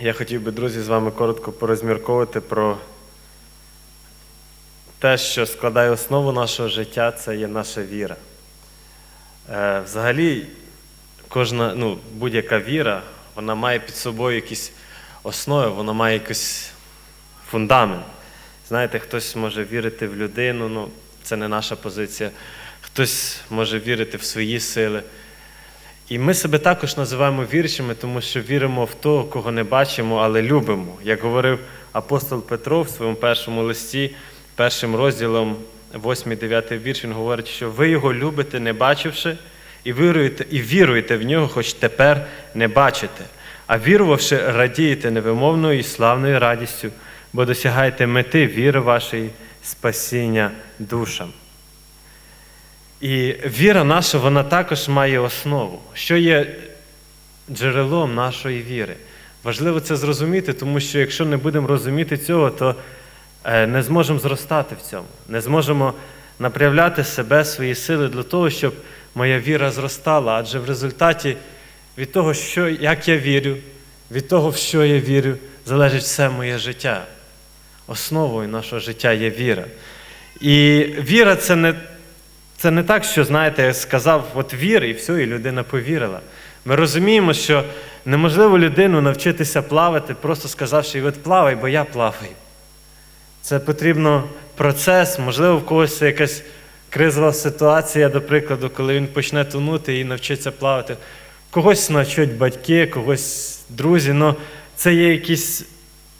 Я хотів би, друзі, з вами коротко порозмірковувати про те, що складає основу нашого життя, це є наша віра. Е, взагалі, кожна, ну, будь-яка віра, вона має під собою якісь основи, вона має якийсь фундамент. Знаєте, хтось може вірити в людину, ну, це не наша позиція, хтось може вірити в свої сили. І ми себе також називаємо віршами, тому що віримо в того, кого не бачимо, але любимо. Як говорив апостол Петро в своєму першому листі, першим розділом, 8-9 вірш, він говорить, що ви його любите, не бачивши, і віруєте, і віруєте в нього, хоч тепер не бачите. А вірувавши, радієте невимовною і славною радістю, бо досягаєте мети віри вашої спасіння душам. І віра наша, вона також має основу, що є джерелом нашої віри. Важливо це зрозуміти, тому що якщо не будемо розуміти цього, то е, не зможемо зростати в цьому, не зможемо направляти себе, свої сили для того, щоб моя віра зростала. Адже в результаті від того, що, як я вірю, від того, в що я вірю, залежить все моє життя. Основою нашого життя є віра. І віра це не це не так, що, знаєте, сказав, от вір, і все, і людина повірила. Ми розуміємо, що неможливо людину навчитися плавати, просто сказавши, от плавай, бо я плаваю. Це потрібно процес, можливо, в когось це якась кризова ситуація, до прикладу, коли він почне тонути і навчиться плавати. Когось навчать батьки, когось друзі, але це є якийсь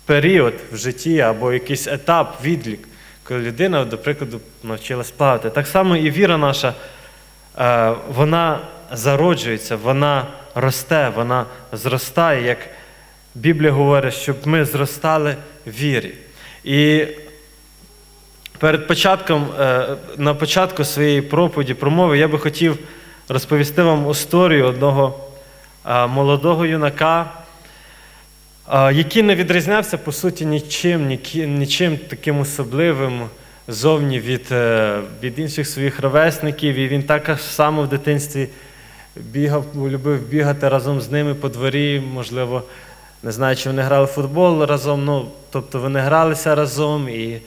період в житті або якийсь етап, відлік коли людина, до прикладу, навчилась плавати. Так само і віра наша, е, вона зароджується, вона росте, вона зростає, як Біблія говорить, щоб ми зростали в вірі. І перед початком, е, на початку своєї проповіді, промови, я би хотів розповісти вам історію одного е, молодого юнака який не відрізнявся, по суті, нічим, нічим таким особливим зовні від е, від інших своїх ровесників. І він так само в дитинстві бігав, любив бігати разом з ними по дворі, можливо, не знаю, чи вони грали в футбол разом, ну, тобто вони гралися разом, і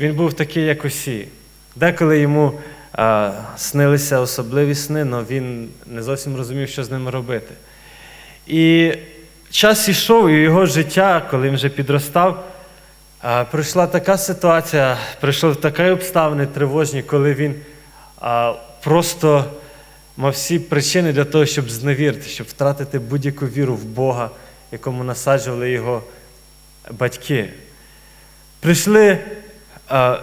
він був такий, як усі. Деколи йому а, снилися особливі сни, але він не зовсім розумів, що з ними робити. І час ішов і його життя, коли він вже підростав, прийшла така ситуація, прийшли такі обставини тривожні, коли він просто мав всі причини для того, щоб зневірити, щоб втратити будь-яку віру в Бога, якому насаджували його батьки. Прийшли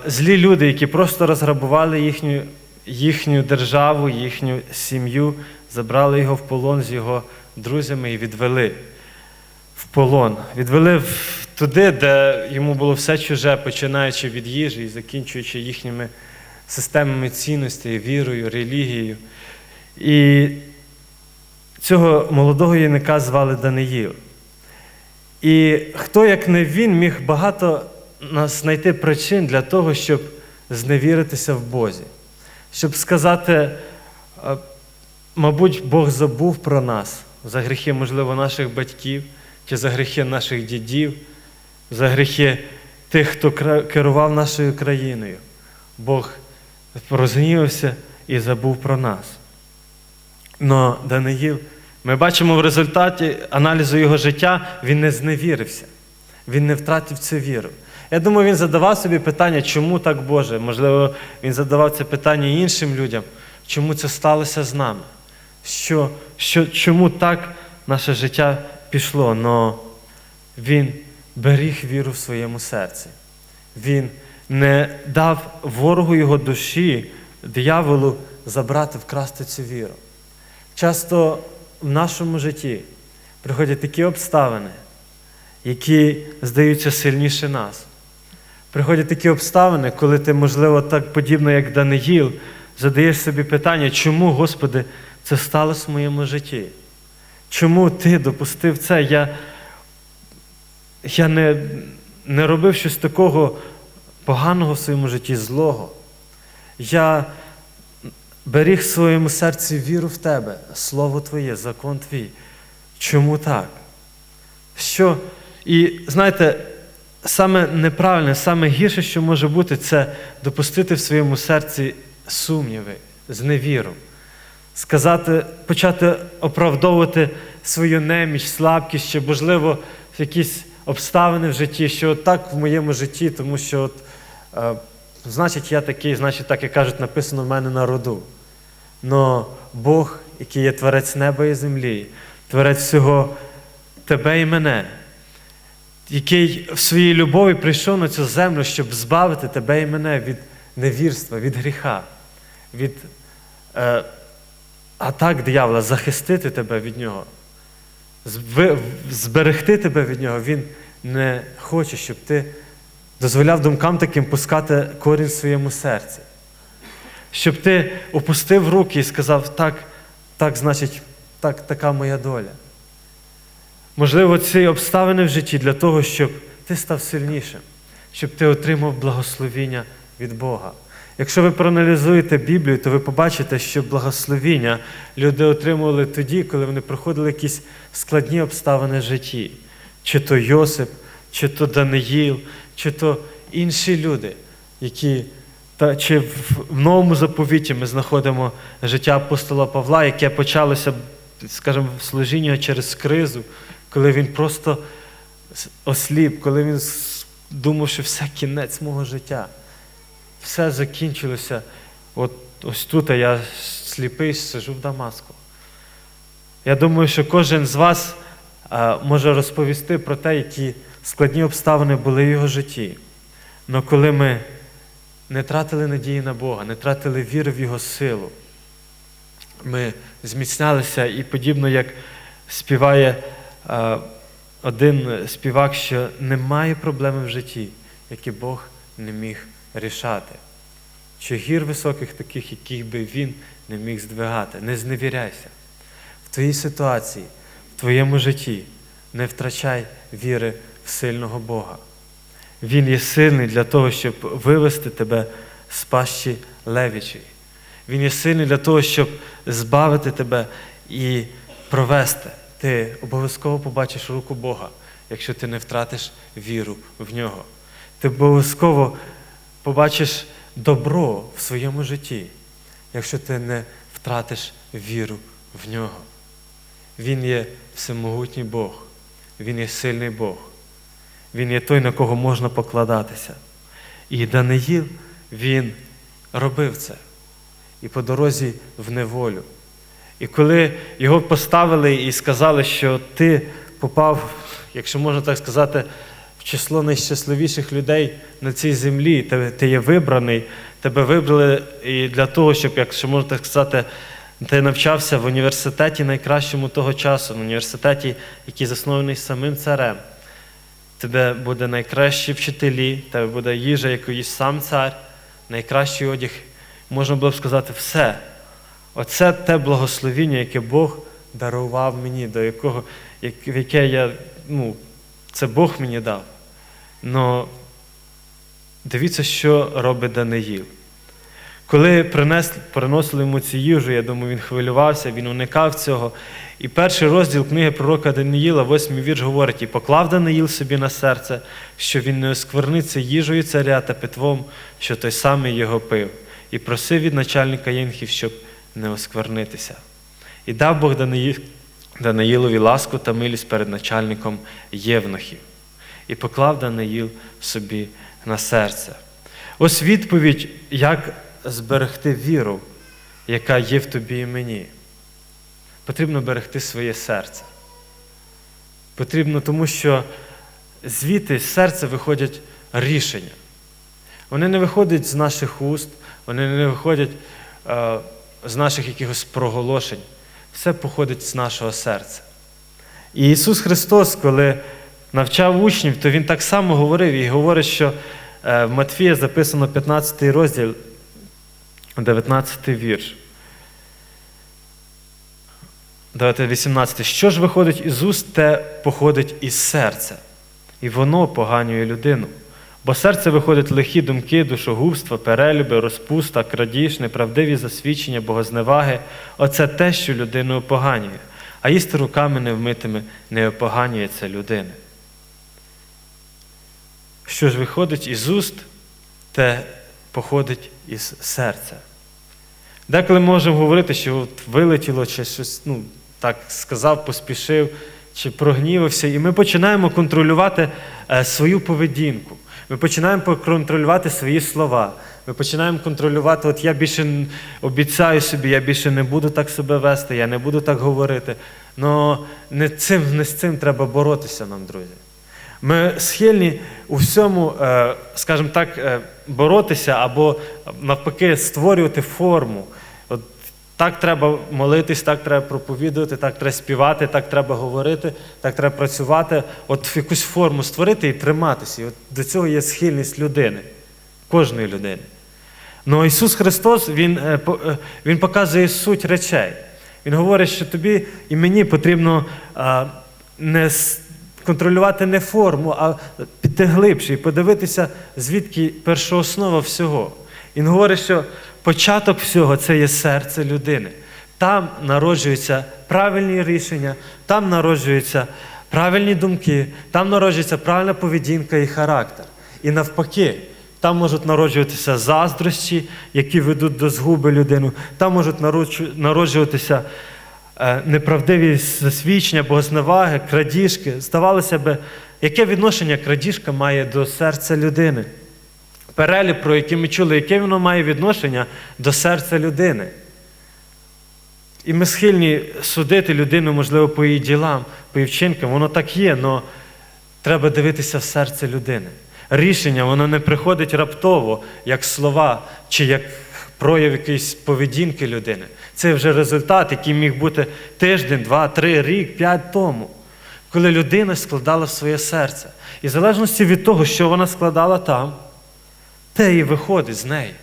злі люди, які просто розграбували їхню їхню державу, їхню сім'ю, забрали його в полон з його друзями і відвели в полон. Відвели туди, де йому було все чуже, починаючи від їжі і закінчуючи їхніми системами цінностей, вірою, релігією. І цього молодого юнака звали Даниїл. І хто, як не він, міг багато нас знайти причин для того, щоб зневіритися в Бозі, щоб сказати, мабуть, Бог забув про нас за гріхи, можливо, наших батьків чи за гріхи наших дідів, за гріхи тих, хто керував нашою країною. Бог розгнівався і забув про нас. Но Даниїл, ми бачимо в результаті аналізу його життя, він не зневірився, він не втратив цю віру. Я думаю, він задавав собі питання, чому так Боже? Можливо, він задавав це питання іншим людям, чому це сталося з нами? Що, що, Чому так наше життя пішло, але він беріг віру в своєму серці. Він не дав ворогу його душі, дияволу, забрати, вкрасти цю віру. Часто в нашому житті приходять такі обставини, які здаються сильніше нас. Приходять такі обставини, коли ти, можливо, так подібно, як Даниїл, задаєш собі питання, чому, Господи, це сталося в моєму житті? Чому ти допустив це? Я я не не робив щось такого поганого в своєму житті, злого. Я беріг в своєму серці віру в тебе, Слово Твоє, закон Твій. Чому так? Що, і знаєте, саме неправильне, саме гірше, що може бути, це допустити в своєму серці сумніви, зневіру. Сказати, почати оправдовувати свою неміч, слабкість, чи, можливо, якісь обставини в житті, що так в моєму житті, тому що от, е, значить я такий, значить, так як кажуть, написано в мене на роду. Но Бог, який є творець неба і землі, творець всього тебе і мене, який в своїй любові прийшов на цю землю, щоб збавити тебе і мене від невірства, від гріха, від е, атак диявола, захистити тебе від нього, зберегти тебе від нього. Він не хоче, щоб ти дозволяв думкам таким пускати корінь в своєму серці. Щоб ти опустив руки і сказав, так, так, значить, так, така моя доля. Можливо, ці обставини в житті для того, щоб ти став сильнішим, щоб ти отримав благословіння від Бога. Якщо ви проаналізуєте Біблію, то ви побачите, що благословіння люди отримували тоді, коли вони проходили якісь складні обставини в житті. Чи то Йосип, чи то Даниїл, чи то інші люди, які та чи в новому заповіті ми знаходимо життя апостола Павла, яке почалося, скажімо, в служінні через кризу, коли він просто осліп, коли він думав, що все кінець мого життя. Все закінчилося. От ось тут я сліпий сижу в Дамаску. Я думаю, що кожен з вас може розповісти про те, які складні обставини були в його житті. Але коли ми не тратили надії на Бога, не тратили віри в Його силу. Ми зміцнялися і подібно як співає один співак, що немає проблеми в житті, які Бог не міг рішати. Чи гір високих, таких, яких би він не міг здвигати. Не зневіряйся. В твоїй ситуації, в твоєму житті не втрачай віри в сильного Бога. Він є сильний для того, щоб вивести тебе з пащі левічої. Він є сильний для того, щоб збавити тебе і провести. Ти обов'язково побачиш руку Бога, якщо ти не втратиш віру в нього. Ти обов'язково побачиш добро в своєму житті, якщо ти не втратиш віру в нього. Він є всемогутній Бог, Він є сильний Бог. Він є той, на кого можна покладатися. І Даниїл, він робив це. І по дорозі в неволю. І коли його поставили і сказали, що ти попав, якщо можна так сказати, в число найщасливіших людей на цій землі, ти, ти є вибраний, тебе вибрали і для того, щоб, якщо можна так сказати, ти навчався в університеті найкращому того часу, в університеті, який заснований самим царем тебе буде найкращі вчителі, тебе буде їжа, яку їсть сам цар, найкращий одяг. Можна було б сказати все. Оце те благословіння, яке Бог дарував мені, до якого, як- в яке я, ну, це Бог мені дав. Но дивіться, що робить Даниїл. Коли принес, приносили йому цю їжу, я думаю, він хвилювався, він уникав цього. І перший розділ книги пророка Даниїла, восьмий вірш, говорить: і поклав Даниїл собі на серце, що він не оскверниться їжею царя та питвом, що той самий його пив, і просив від начальника єнхів, щоб не осквернитися. І дав Бог Даниїл, Даниїлові ласку та милість перед начальником євнухів, і поклав Даниїл собі на серце. Ось відповідь, як зберегти віру, яка є в тобі і мені. Потрібно берегти своє серце. Потрібно, тому що звідти з серця виходять рішення. Вони не виходять з наших уст, вони не виходять е, з наших якихось проголошень. Все походить з нашого серця. І Ісус Христос, коли навчав учнів, то Він так само говорив і говорить, що е, в Матфія записано 15 розділ, 19 вірш. Давайте 18. Що ж виходить із уст, те походить із серця, і воно поганює людину. Бо серце виходить лихі думки, душогубства, перелюби, розпуста, крадіж, неправдиві засвідчення, богозневаги. Оце те, що людину опоганює. а їсти руками невмитими не опоганюється людини. Що ж виходить із уст, те походить із серця. Деколи можемо говорити, що от вилетіло, чи щось ну, так сказав, поспішив, чи прогнівався, і ми починаємо контролювати е, свою поведінку. Ми починаємо контролювати свої слова. Ми починаємо контролювати, от я більше обіцяю собі, я більше не буду так себе вести, я не буду так говорити. Но не, цим, не з цим треба боротися нам, друзі. Ми схильні у всьому, е, скажімо так, е, боротися або навпаки створювати форму. Так треба молитись, так треба проповідувати, так треба співати, так треба говорити, так треба працювати. От якусь форму створити і триматися. І от до цього є схильність людини, кожної людини. Ну Ісус Христос, Він, е, е, він показує суть речей. Він говорить, що тобі і мені потрібно не контролювати не форму, а піти глибше і подивитися, звідки першооснова всього. Він говорить, що початок всього це є серце людини. Там народжуються правильні рішення, там народжуються правильні думки, там народжується правильна поведінка і характер. І навпаки, там можуть народжуватися заздрощі, які ведуть до згуби людину. Там можуть народжуватися е, неправдиві засвідчення, богозневаги, крадіжки. Здавалося б, яке відношення крадіжка має до серця людини? Перелік, про який ми чули, яке воно має відношення до серця людини. І ми схильні судити людину, можливо, по її ділам, по її вчинкам. Воно так є, але треба дивитися в серце людини. Рішення, воно не приходить раптово, як слова чи як прояв якоїсь поведінки людини. Це вже результат, який міг бути тиждень, два, три, рік, п'ять тому, коли людина складала в своє серце. І в залежності від того, що вона складала там, те і виходить з неї.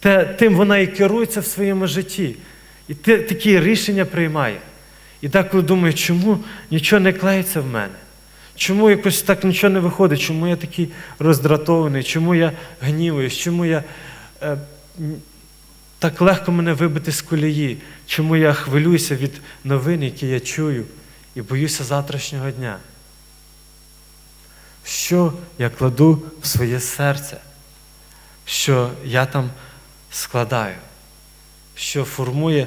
Те, тим вона і керується в своєму житті. І те, такі рішення приймає. І деколи думає, чому нічого не клеїться в мене? Чому якось так нічого не виходить? Чому я такий роздратований? Чому я гнівуюсь? Чому я е, так легко мене вибити з колії? Чому я хвилююся від новин, які я чую, і боюся завтрашнього дня? Що я кладу в своє серце? Що я там складаю? Що формує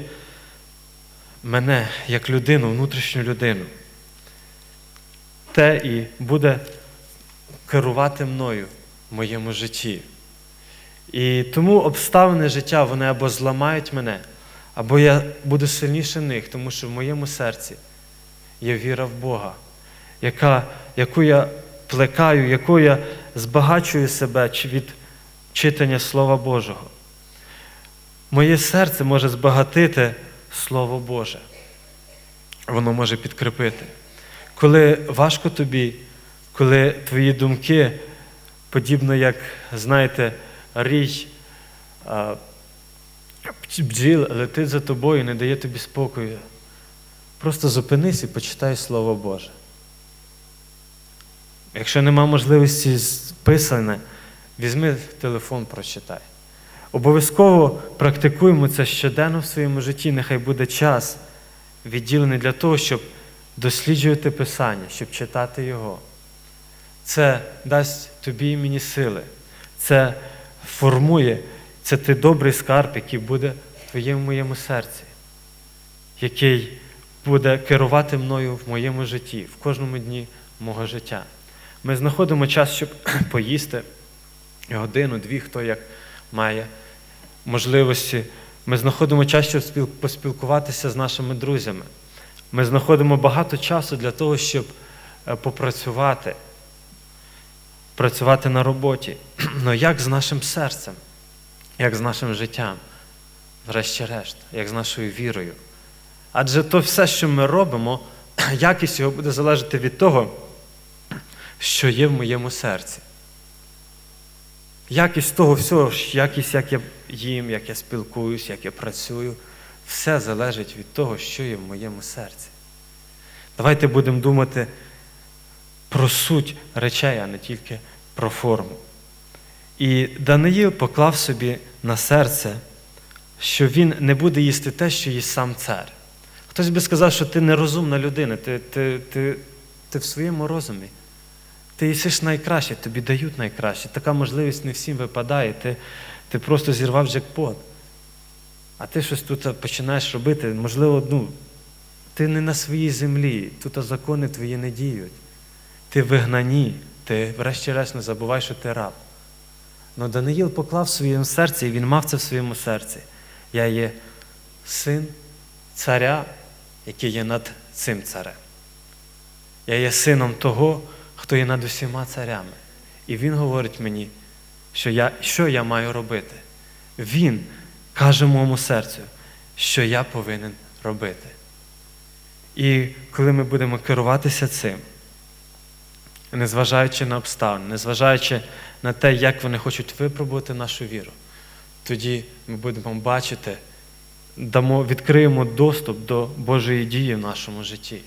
мене як людину, внутрішню людину? Те і буде керувати мною в моєму житті. І тому обставини життя вони або зламають мене, або я буду сильніше них, тому що в моєму серці є віра в Бога, яка, яку я плекаю, яку я збагачую себе чи- від читання Слова Божого. Моє серце може збагатити Слово Боже. Воно може підкріпити. Коли важко тобі, коли твої думки, подібно як, знаєте, рій а, бджіл летить за тобою не дає тобі спокою. Просто зупинись і почитай Слово Боже. Якщо нема можливості писане, візьми телефон, прочитай. Обов'язково практикуємо це щоденно в своєму житті, нехай буде час відділений для того, щоб досліджувати Писання, щоб читати його. Це дасть тобі і мені сили. Це формує, це той добрий скарб, який буде в твоєму моєму серці, який буде керувати мною в моєму житті, в кожному дні мого життя. Ми знаходимо час, щоб поїсти годину, дві, хто як має можливості. Ми знаходимо час, щоб поспілкуватися з нашими друзями. Ми знаходимо багато часу для того, щоб е, попрацювати, працювати на роботі. Ну як з нашим серцем, як з нашим життям, врешті-решт, як з нашою вірою. Адже то все, що ми робимо, якість його буде залежати від того, що є в моєму серці. Якість того всього, якість, як я їм, як я спілкуюсь, як я працюю, все залежить від того, що є в моєму серці. Давайте будемо думати про суть речей, а не тільки про форму. І Даниїл поклав собі на серце, що він не буде їсти те, що їсть сам цар. Хтось би сказав, що ти нерозумна людина, ти, ти, ти, ти в своєму розумі. Ти їсиш найкраще, тобі дають найкраще. Така можливість не всім випадає. Ти, ти просто зірвав джекпот. А ти щось тут починаєш робити, можливо, ну, ти не на своїй землі, тут закони твої не діють. Ти в вигнанні, ти врешті-решт не забувай, що ти раб. Но Даниїл поклав в своєму серці, і він мав це в своєму серці. Я є син царя, який є над цим царем. Я є сином того, хто є над усіма царями. І він говорить мені, що я, що я маю робити. Він каже моєму серцю, що я повинен робити. І коли ми будемо керуватися цим, незважаючи на обставини, незважаючи на те, як вони хочуть випробувати нашу віру, тоді ми будемо бачити, дамо, відкриємо доступ до Божої дії в нашому житті.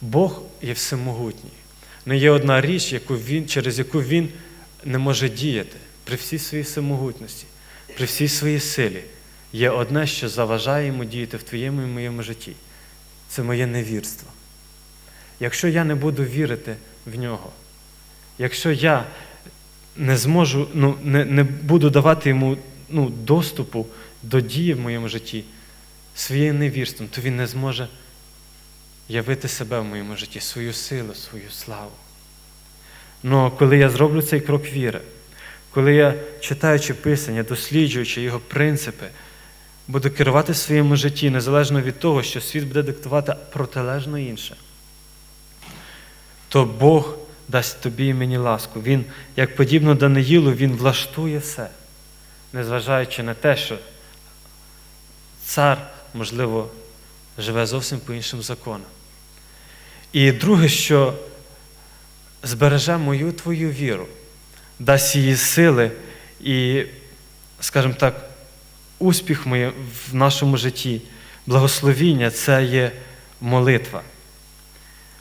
Бог є всемогутній. Не є одна річ, яку він, через яку Він не може діяти при всій своїй всемогутності, при всій своїй силі. Є одне, що заважає йому діяти в твоєму і моєму житті. Це моє невірство. Якщо я не буду вірити в нього, якщо я не зможу, ну, не, не буду давати йому ну, доступу до дії в моєму житті своїм невірством, то він не зможе явити себе в моєму житті, свою силу, свою славу. Ну, коли я зроблю цей крок віри, коли я, читаючи Писання, досліджуючи його принципи, буду керувати своєму житті, незалежно від того, що світ буде диктувати протилежно інше, то Бог дасть тобі і мені ласку. Він, як подібно Даниїлу, Він влаштує все, незважаючи на те, що цар, можливо, живе зовсім по іншим законам. І друге, що збереже мою твою віру, дасть її сили і, скажімо так, успіх моє в нашому житті, благословіння це є молитва.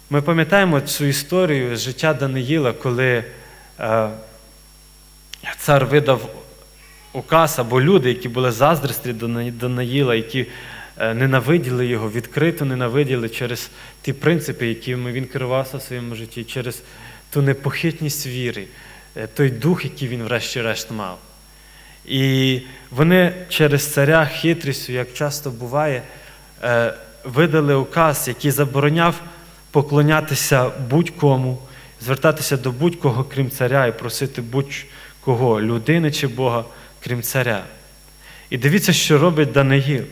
Ми пам'ятаємо цю історію з життя Даниїла, коли е, цар видав указ або люди, які були заздрісті Даниїла, які ненавиділи його, відкрито ненавиділи через ті принципи, якими він керувався в своєму житті, через ту непохитність віри, е, той дух, який він врешті-решт мав. І вони через царя хитрістю, як часто буває, е, видали указ, який забороняв поклонятися будь-кому, звертатися до будь-кого, крім царя, і просити будь-кого, людини чи Бога, крім царя. І дивіться, що робить Даниїл.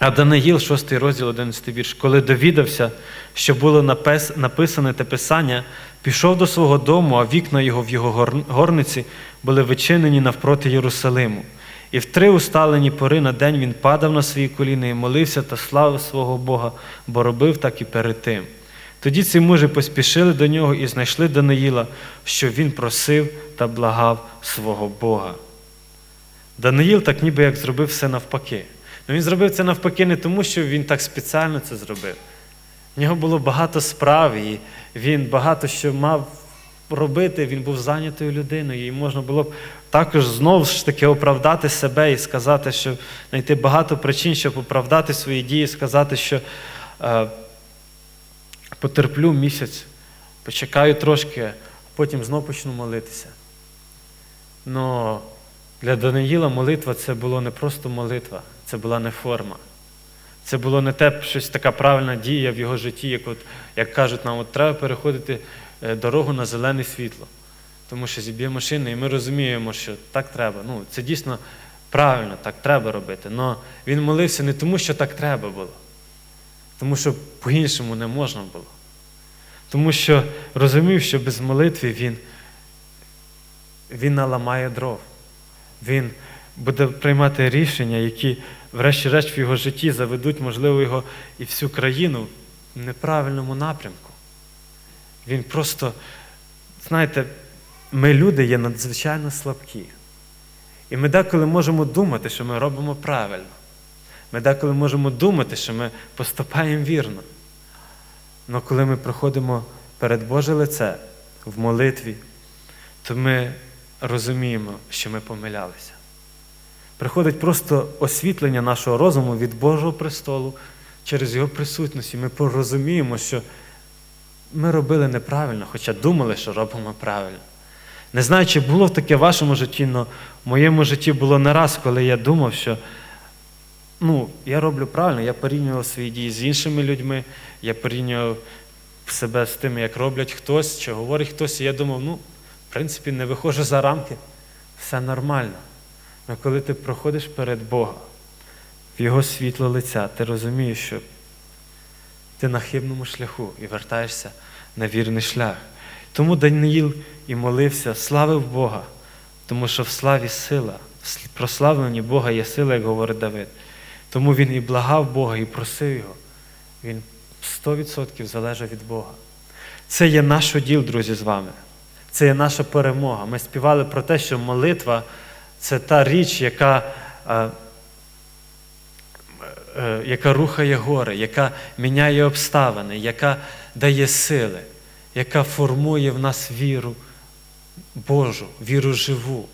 А Даниїл, 6 розділ, 11 вірш, коли довідався, що було написане те писання, пішов до свого дому, а вікна його в його горниці були вичинені навпроти Єрусалиму. І в три усталені пори на день він падав на свої коліна і молився та славив свого Бога, бо робив так і перед тим. Тоді ці мужі поспішили до нього і знайшли Даниїла, що він просив та благав свого Бога. Даниїл так ніби як зробив все навпаки. Ну Він зробив це навпаки не тому, що він так спеціально це зробив. В нього було багато справ, і він багато що мав робити, він був зайнятою людиною, і можна було б також знову ж таки оправдати себе і сказати, що знайти багато причин, щоб оправдати свої дії, сказати, що е, потерплю місяць, почекаю трошки, а потім знову почну молитися. Но для Даниїла молитва це було не просто молитва, це була не форма. Це було не те щось така правильна дія в його житті, як от, як кажуть нам, от треба переходити е, дорогу на зелене світло. Тому що зіб'є машини, і ми розуміємо, що так треба. Ну, Це дійсно правильно, так треба робити. Але він молився не тому, що так треба було, тому що по-іншому не можна було. Тому що розумів, що без молитви він, він наламає дров. Він буде приймати рішення, які, врешті-решт, в його житті заведуть, можливо, його і всю країну в неправильному напрямку. Він просто, знаєте, ми люди є надзвичайно слабкі. І ми деколи можемо думати, що ми робимо правильно. Ми деколи можемо думати, що ми поступаємо вірно. Але коли ми проходимо перед Боже лице в молитві, то ми розуміємо, що ми помилялися. Приходить просто освітлення нашого розуму від Божого престолу через Його присутність. І ми порозуміємо, що ми робили неправильно, хоча думали, що робимо правильно. Не знаю, чи було таке в вашому житті, але в моєму житті було не раз, коли я думав, що ну, я роблю правильно, я порівнював свої дії з іншими людьми, я порівнював себе з тим, як роблять хтось, чи говорить хтось, і я думав, ну, в принципі, не виходжу за рамки, все нормально. Але коли ти проходиш перед Бога, в Його світло лиця, ти розумієш, що ти на хибному шляху і вертаєшся на вірний шлях. Тому Даниїл і молився, славив Бога, тому що в славі сила, в прославленні Бога є сила, як говорить Давид. Тому він і благав Бога, і просив його. Він 100% залежав від Бога. Це є наш уділ, друзі, з вами. Це є наша перемога. Ми співали про те, що молитва це та річ, яка, е, е, яка рухає гори, яка міняє обставини, яка дає сили, яка формує в нас віру Божу, віру живу,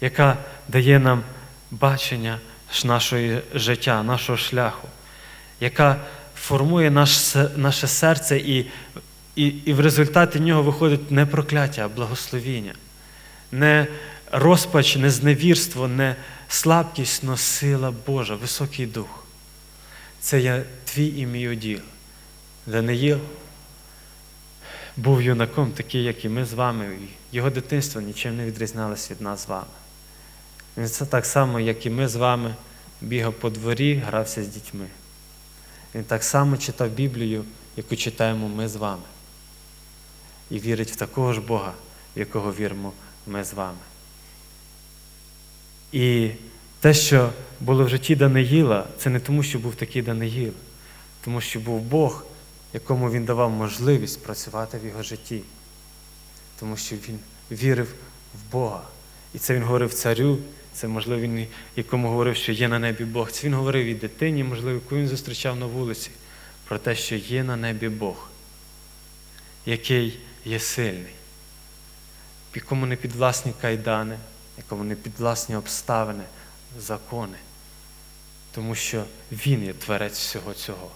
яка дає нам бачення нашого життя, нашого шляху, яка формує наш, наше серце, і, і, і в результаті нього виходить не прокляття, а благословіння, не розпач, не зневірство, не слабкість, но сила Божа, високий дух. Це є твій і мій уділ. Даниїл був юнаком, такий, як і ми з вами. Його дитинство нічим не відрізнялося від нас з вами. Він це так само, як і ми з вами, бігав по дворі, грався з дітьми. Він так само читав Біблію, яку читаємо ми з вами. І вірить в такого ж Бога, в якого віримо ми з вами. І те, що було в житті Даниїла, це не тому, що був такий Даниїл, тому що був Бог, якому він давав можливість працювати в його житті. Тому що він вірив в Бога. І це він говорив царю, це, можливо, він якому говорив, що є на небі Бог. Це він говорив і дитині, можливо, яку він зустрічав на вулиці, про те, що є на небі Бог, який є сильний, якому не підвласні кайдани, якому не підвласні обставини, закони. Тому що Він є творець всього цього.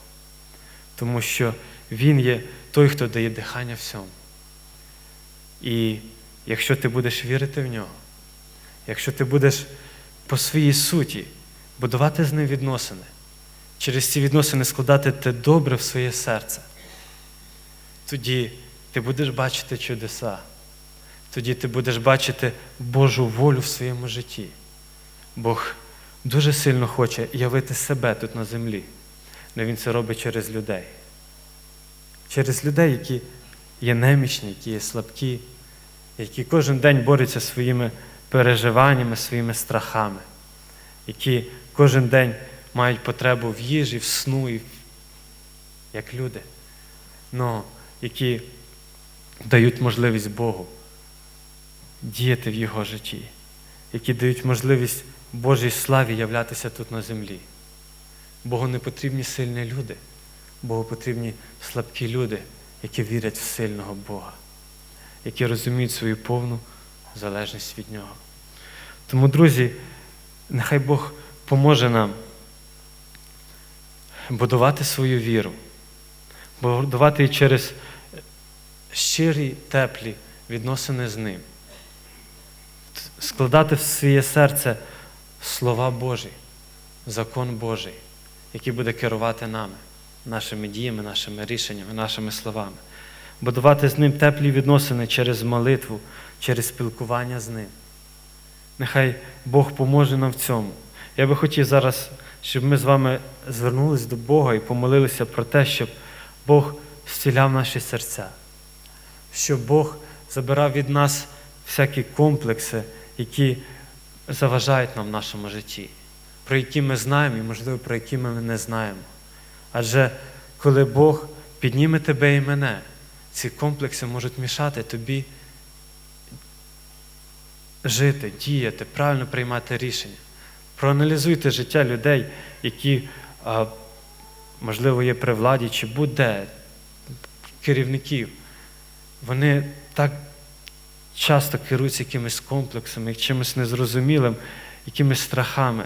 Тому що Він є той, хто дає дихання всьому. І якщо ти будеш вірити в нього, якщо ти будеш по своїй суті будувати з ним відносини, через ці відносини складати те добре в своє серце, тоді ти будеш бачити чудеса, тоді ти будеш бачити Божу волю в своєму житті. Бог дуже сильно хоче явити себе тут на землі, але Він це робить через людей. Через людей, які є немічні, які є слабкі, які кожен день борються своїми переживаннями, своїми страхами, які кожен день мають потребу в їжі, в сну, і як люди, но які дають можливість Богу діяти в Його житті, які дають можливість Божій славі являтися тут на землі. Богу не потрібні сильні люди, Богу потрібні слабкі люди, які вірять в сильного Бога, які розуміють свою повну залежність від Нього. Тому, друзі, нехай Бог поможе нам будувати свою віру, будувати її через щирі, теплі відносини з Ним, складати в своє серце слова Божі, закон Божий, який буде керувати нами, нашими діями, нашими рішеннями, нашими словами. Будувати з ним теплі відносини через молитву, через спілкування з ним. Нехай Бог поможе нам в цьому. Я би хотів зараз, щоб ми з вами звернулися до Бога і помолилися про те, щоб Бог зціляв наші серця, щоб Бог забирав від нас всякі комплекси, які заважають нам в нашому житті, про які ми знаємо і, можливо, про які ми не знаємо. Адже коли Бог підніме тебе і мене, ці комплекси можуть мішати тобі жити, діяти, правильно приймати рішення. Проаналізуйте життя людей, які, можливо, є при владі чи будь-де, керівників. Вони так часто керуються якимись комплексами, чимось незрозумілим, якимись страхами,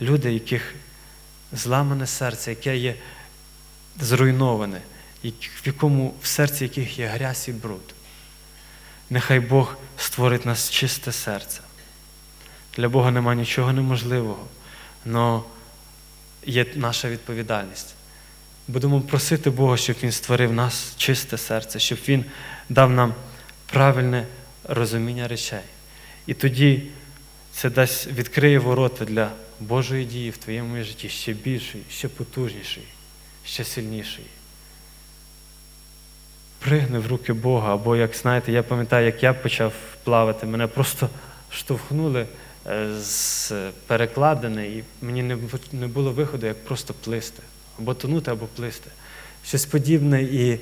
люди, яких зламане серце, яке є зруйноване, в якому в серці яких є грязь і бруд. Нехай Бог створить нас чисте серце. Для Бога нема нічого неможливого, але є наша відповідальність. Будемо просити Бога, щоб Він створив нас чисте серце, щоб Він дав нам правильне розуміння речей. І тоді це дасть відкриє ворота для Божої дії в твоєму житті ще більшої, ще потужнішої, ще сильнішої. Пригни в руки Бога, або як знаєте, я пам'ятаю, як я почав плавати, мене просто штовхнули е, з перекладини, і мені не було виходу, як просто плисти, або тонути, або плисти. Щось подібне і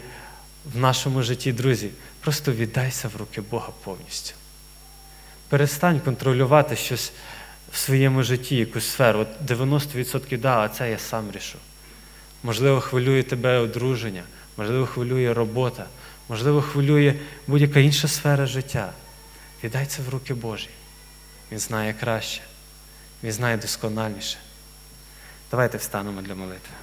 в нашому житті, друзі, просто віддайся в руки Бога повністю. Перестань контролювати щось в своєму житті, якусь сферу. От 90% да, а це я сам рішу. Можливо, хвилює тебе одруження, можливо, хвилює робота, можливо, хвилює будь-яка інша сфера життя. Віддай це в руки Божі. Він знає краще, він знає доскональніше. Давайте встанемо для молитви.